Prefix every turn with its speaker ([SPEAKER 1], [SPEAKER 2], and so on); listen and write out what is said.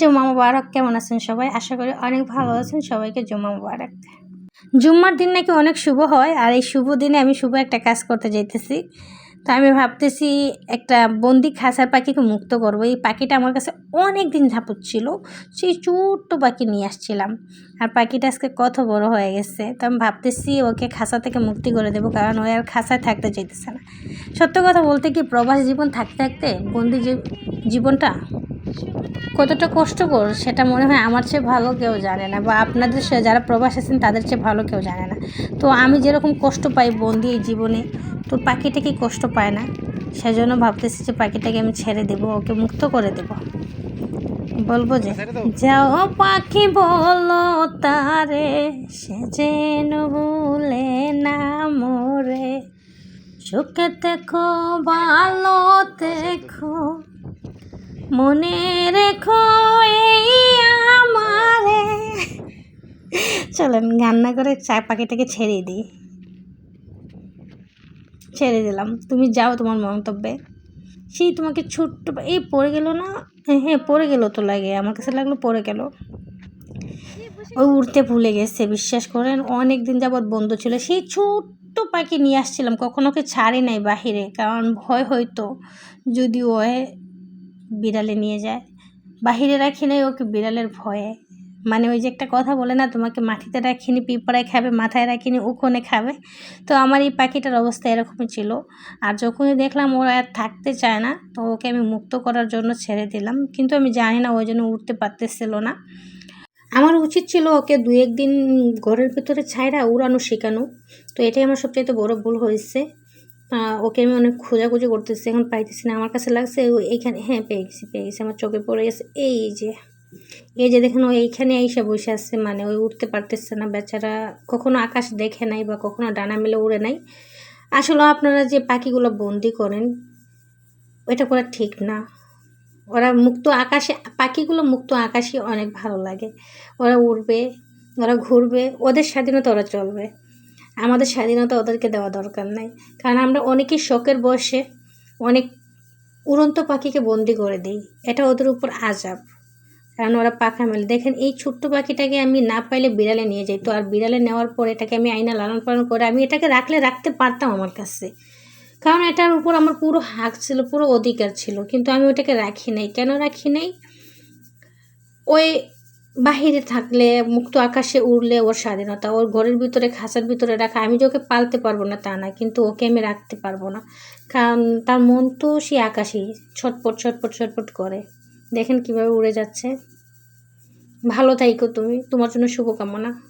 [SPEAKER 1] জুম্মা মুবারক, কেমন আছেন সবাই? আশা করি অনেক ভালো আছেন। সবাইকে জুম্মা মুবারক। জুম্মার দিন নাকি অনেক শুভ হয়, আর এই শুভ দিনে আমি শুভ একটা কাজ করতে যাইতেছি। তো আমি ভাবতেছি একটা বন্দি খাসার পাখিকে মুক্ত করব। এই পাখিটা আমার কাছে অনেক দিন ঝাপুচ্ছিল সেই ছোট্ট পাখি নিয়ে আসছিলাম। আর পাখিটা আজকে কত বড় হয়ে গেছে। তো আমি ভাবতেছি ওকে খাসা থেকে মুক্তি করে দেবো, কারণ ও আর খাসায় থাকতে চাইতেছে না। সত্য কথা বলতে কি, প্রবাস জীবন থাকতে থাকতে বন্দি জীবনটা কতটা কষ্টকর সেটা মনে হয় আমার চেয়ে ভালো কেউ জানে না বা আপনাদের সে- যারা প্রবাস আছেন তাদের চেয়ে ভালো কেউ জানে না। তো আমি যেরকম কষ্ট পাই বন্দি এই জীবনে তো পাখিটা কি কষ্ট পায় না? সেজন্য ভাবতেছি যে পাখিটাকে আমি ছেড়ে দেবো ওকে মুক্ত করে দেবো। বলব যে যাও পাখি বলো তারে সে যেন ভুলে না মোরে। সুখে দেখো ভালো দেখো মনে রেখো এই আমারে। চলেন রান্না করে চা পাখিটাকে ছেড়ে দিই। ছেড়ে দিলাম। তুমি যাও তোমার মন্তব্যে। সেই তোমাকে ছোট্ট এই পড়ে গেল না? হ্যাঁ পড়ে গেল তো লাগে। আমার কাছে লাগল পড়ে গেল। ওই উড়তে ভুলে গেছে, বিশ্বাস করেন। অনেক দিন যাবৎ বন্ধ ছিল। সেই ছোট্ট পাখি নিয়ে আসছিলাম। কখনো ওকে ছাড়ি নাই বাহিরে, কারণ ভয় হয়তো। যদি ও বিড়ালে নিয়ে যায়। বাহিরে রাখি নাই, ওকে বিড়ালের ভয়ে। মানে ওই যে একটা কথা বলে না, তোমাকে মাটিতে রাখিনি, পিঁপড়ায় খাবে, মাথায় রাখিনি, উখোনে খাবে। তো আমার এই পাখিটার অবস্থা এরকমই ছিল। আর যখনই দেখলাম ওরা আর থাকতে চায় না, তো ওকে আমি মুক্ত করার জন্য ছেড়ে দিলাম। কিন্তু আমি জানি না ওই জন্য উঠতে পারতেছিল না। আমার উচিত ছিল ওকে দু একদিন ঘরের ভিতরে ছাইরা উড়ানো শেখানো। তো এটাই আমার সবচেয়ে বড় ভুল হয়েছে। ওকে আমি অনেক খোঁজাখুঁজি করতেছি, এখন পাইতেছি না। আমার কাছে লাগছে এইখানে হ্যাঁ পেয়ে গেছি পেয়ে গেছি। আমার চোখে পড়ে গেছে। এই যে এই যে দেখেন ও এইখানে এসে বসে আছে মানে ওই উঠতে পারতেছে না। বেচারা কখনো আকাশ দেখে নাই বা কখনো ডানা মেলে উড়ে নাই। আসলে আপনারা যে পাখিগুলো বন্দি করেন এটা করা ঠিক না। ওরা মুক্ত আকাশে, পাখিগুলো মুক্ত আকাশে অনেক ভালো লাগে। ওরা উড়বে, ওরা ঘুরবে, ওদের স্বাধীনতা ওরা চলবে। আমাদের স্বাধীনতা ওদেরকে দেওয়া দরকার নাই। কারণ আমরা অনেকেই শখের বয়সে অনেক উড়ন্ত পাখিকে বন্দি করে দিই। এটা ওদের উপর আজাব কারণ ওরা পাখা মেলে দেখেন, এই ছোট্ট পাখিটাকে আমি না পাইলে বিড়ালে নিয়ে যাই। তো আর বিড়ালে নেওয়ার পর এটাকে আমি আইনা লালন পালন করে আমি এটাকে রাখলে রাখতে পারতাম আমার কাছে। কারণ এটার উপর আমার পুরো হাক ছিল, পুরো অধিকার ছিল। কিন্তু আমি ওটাকে রাখি নাই। কেন রাখি নাই? ওই বাহিরে থাকলে, মুক্ত আকাশে উড়লে ওর স্বাধীনতা। ওর ঘরের ভিতরে, খাঁচার ভিতরে রাখা, আমি যে ওকে পালতে পারব না তা না, কিন্তু ওকে আমি রাখতে পারব না। কারণ তার মন তো সে আকাশেই, ছটপট ছটপট ছটপট করে। দেখেন কীভাবে উড়ে যাচ্ছে। ভালো থাইকো তুমি। তোমার জন্য শুভকামনা।